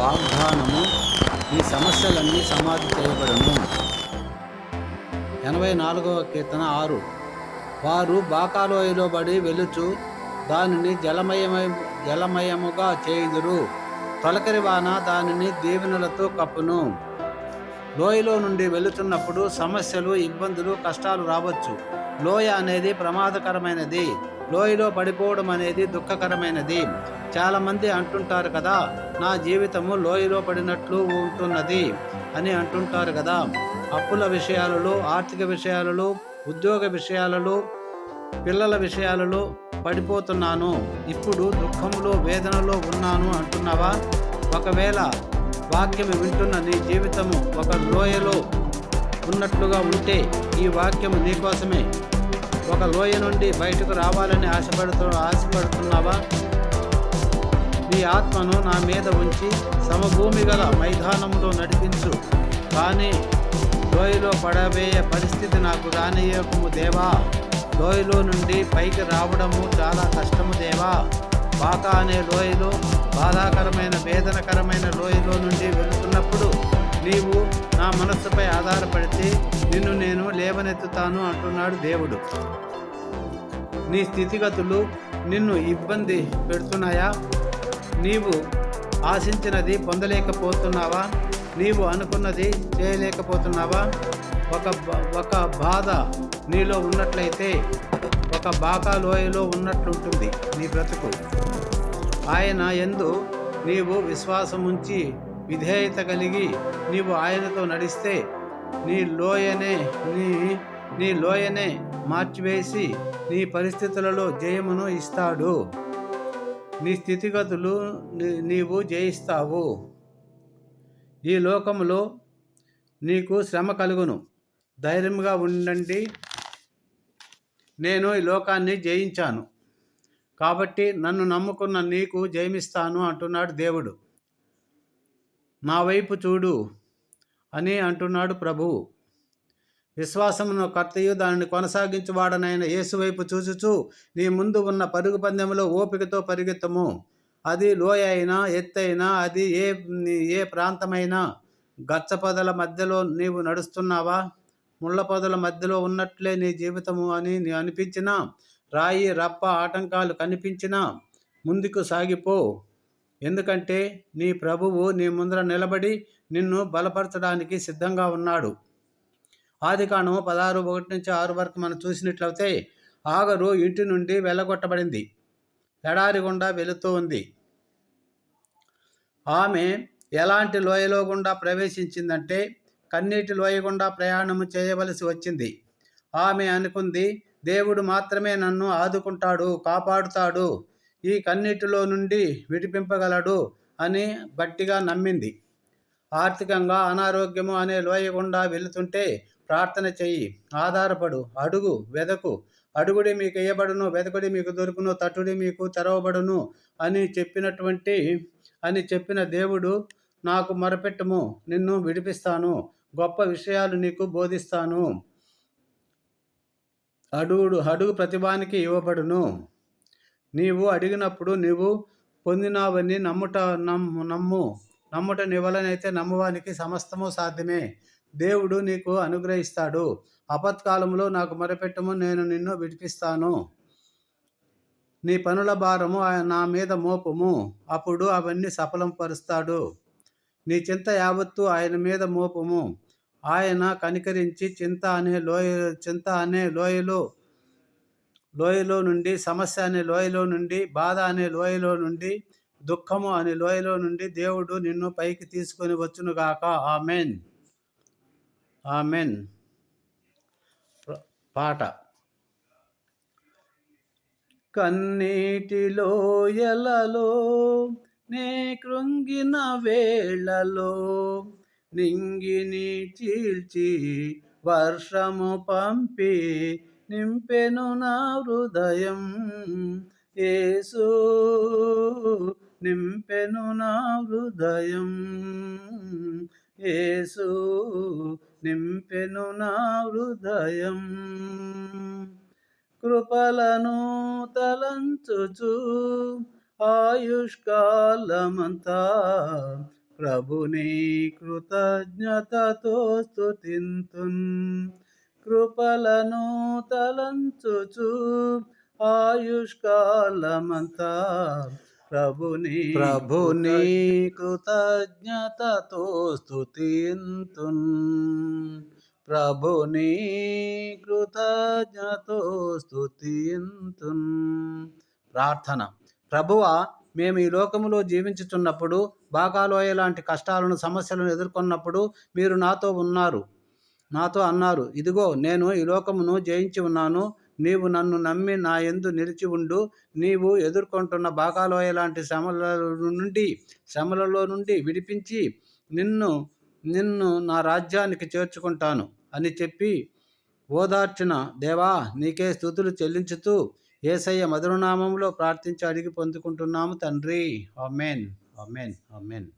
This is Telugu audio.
వాగ్దానము ఈ సమస్యలన్నీ సమాధి చేయబడను. ఎనభై నాలుగవ కీర్తన ఆరు. వారు బాకాలోయలో బడి వెలుచు దానిని జలమయమై జలమయముగా చేయుదురు. తొలకరి వాన దానిని దీవెనలతో కప్పును. లోయలో నుండి వెళుతున్నప్పుడు సమస్యలు ఇబ్బందులు కష్టాలు రావచ్చు. లోయ అనేది ప్రమాదకరమైనది. లోయలో పడిపోవడం అనేది దుఃఖకరమైనది. చాలామంది అంటుంటారు కదా నా జీవితము లోయలో పడినట్లు ఉంటున్నది అని అంటుంటారు కదా. అప్పుల విషయాలలో ఆర్థిక విషయాలలో ఉద్యోగ విషయాలలో పిల్లల విషయాలలో పడిపోతున్నాను. ఇప్పుడు దుఃఖంలో వేదనలో ఉన్నాను అంటున్నావా? ఒకవేళ వాక్యం వింటున్న నీ జీవితము ఒక లోయలో ఉన్నట్లుగా ఉంటే ఈ వాక్యము నీకోసమే ఒక లోయ నుండి బయటకు రావాలని ఆశపడుతు ఆశపడుతున్నావా? నీ ఆత్మను నా మీద ఉంచి సమభూమి గల మైదానంలో నడిపించు. కానీ లోయలో పడబోయే పరిస్థితి నాకు రానియకము దేవా. లోయలో నుండి పైకి రావడము చాలా కష్టము దేవా. బాక అనే లోయలో బాధాకరమైన వేదనకరమైన లోయలో నుండి వెళుతున్నప్పుడు నీవు నా మనస్సుపై ఆధారపడితే నిన్ను నేను లేవనెత్తుతాను అంటున్నాడు దేవుడు. నీ స్థితిగతులు నిన్ను ఇబ్బంది పెడుతున్నాయా? నీవు ఆశించినది పొందలేకపోతున్నావా? నీవు అనుకున్నది చేయలేకపోతున్నావా? ఒక ఒక బాధ నీలో ఉన్నట్లయితే ఒక బాకా లోయలో ఉన్నట్లుంటుంది నీ బ్రతుకు. ఆయన ఎందు నీవు విశ్వాసం ఉంచి విధేయత కలిగి నీవు ఆయనతో నడిస్తే నీ లోయనే నీ నీ లోయనే మార్చివేసి నీ పరిస్థితులలో జయమును ఇస్తాడు. నీ స్థితిగతులు నీవు జయిస్తావు. ఈ లోకములో నీకు శ్రమ కలుగును. ధైర్యంగా ఉండండి. నేను ఈ లోకాన్ని జయించాను. కాబట్టి నన్ను నమ్ముకున్న నీకు జయమిస్తాను అంటున్నాడు దేవుడు. నా వైపు చూడు అని అంటున్నాడు ప్రభువు విశ్వాసమును కర్తయు దానిని కొనసాగించువాడనైన యేసు వైపు చూచుచు నీ ముందు ఉన్న పరుగు పందెంలో ఓపికతో పరిగెత్తము. అది లోయ అయినా ఎత్తైనా అది ఏ ఏ ప్రాంతమైనా గచ్చపొదల మధ్యలో నీవు నడుస్తున్నావా? ముళ్ళ పొదల మధ్యలో ఉన్నట్లే నీ జీవితము అని నీ అనిపించినా రాయి రప్ప ఆటంకాలు కనిపించినా ముందుకు సాగిపో. ఎందుకంటే నీ ప్రభువు నీ ముందర నిలబడి నిన్ను బలపరచడానికి సిద్ధంగా ఉన్నాడు. ఆదికాండము పదహారు ఒకటి నుంచి ఆరు వరకు మనం చూసినట్లయితే ఆగరు ఇంటి నుండి వెళ్ళగొట్టబడింది. ఎడారి గుండా వెళుతూ ఉంది. ఆమె ఎలాంటి లోయలో గుండా ప్రవేశించిందంటే కన్నీటి లోయ గుండా ప్రయాణము చేయవలసి వచ్చింది. ఆమె అనుకుంది దేవుడు మాత్రమే నన్ను ఆదుకుంటాడు కాపాడుతాడు ఈ కన్నిటిలో నుండి విడిపింపగలడు అని గట్టిగా నమ్మింది. ఆర్థికంగా అనారోగ్యము అనే లోయ గుండా వెళుతుంటే ప్రార్థన చెయ్యి ఆధారపడు అడుగు వెదకు. అడుగుడి మీకు ఇయ్యబడును వెదకుడి మీకు దొరుకును తట్టుడి మీకు తెరవబడును అని చెప్పినటువంటి అని చెప్పిన దేవుడు నాకు మొరపెట్టుము నిన్ను విడిపిస్తాను గొప్ప విషయాలు నీకు బోధిస్తాను. అడుగుడు అడుగు ప్రతిభానికి ఇవ్వబడును. నీవు అడిగినప్పుడు నీవు పొందినావని నమ్ముట నమ్ము నమ్ము. నమ్ముట నివలనైతే నమ్మువానికి సమస్తము సాధ్యమే. దేవుడు నీకు అనుగ్రహిస్తాడు. అపత్కాలంలో నాకు మొరపెట్టము నేను నిన్ను విడిపిస్తాను. నీ పనుల భారము నా మీద మోపము. అప్పుడు అవన్నీ సఫలం పరుస్తాడు నీ చింత యావత్తు ఆయన మీద మోపము. ఆయన కనికరించి చింత అనే లోయ చింత అనే లోయలో లోయలో నుండి సమస్య అనే లోయలో నుండి బాధ అనే లోయలో నుండి దుఃఖము అనే లోయలో నుండి దేవుడు నిన్ను పైకి తీసుకొని వచ్చునుగాక ఆమెన్. ఆమెన్. పాట. కన్నీటిలో ఎలలో నే కృంగిన వేళలో నింగిని చీల్చి వర్షము పంపి నింపెను నా హృదయం. యేసు నింపెను నా హృదయం. యేసు నింపెను నా హృదయం. కృపలను తలంచుచు ఆయుష్కాలమంతా ప్రభుని కృతజ్ఞతతో స్థుతింతున్ కృపలను తలంచుచు ఆయుష్కాలమంతా ప్రభుని ప్రభుని కృతజ్ఞతతో స్తుతింతున్. ప్రభుని కృతజ్ఞతో స్తుతింతున్. ప్రార్థన. ప్రభువ మేము ఈ లోకములో జీవించుచున్నప్పుడు బాకాలోయ లాంటి కష్టాలను సమస్యలను ఎదుర్కొన్నప్పుడు మీరు నాతో ఉన్నారు. నాతో అన్నారు ఇదిగో నేను ఈ లోకమును జయించి ఉన్నాను. నీవు నన్ను నమ్మి నా ఎందు నిలిచి ఉండు. నీవు ఎదుర్కొంటున్న బాకాలోయ లాంటి శ్రమల నుండి శ్రమలలో నుండి విడిపించి నిన్ను నిన్ను నా రాజ్యానికి చేర్చుకుంటాను. అని చెప్పి ఓదార్చిన దేవా నీకే స్థుతులు చెల్లించుతూ ఏసయ్య మధురనామంలో ప్రార్థించి అడిగి పొందుకుంటున్నాము తండ్రి. ఆమెన్. ఆమెన్. ఆమెన్.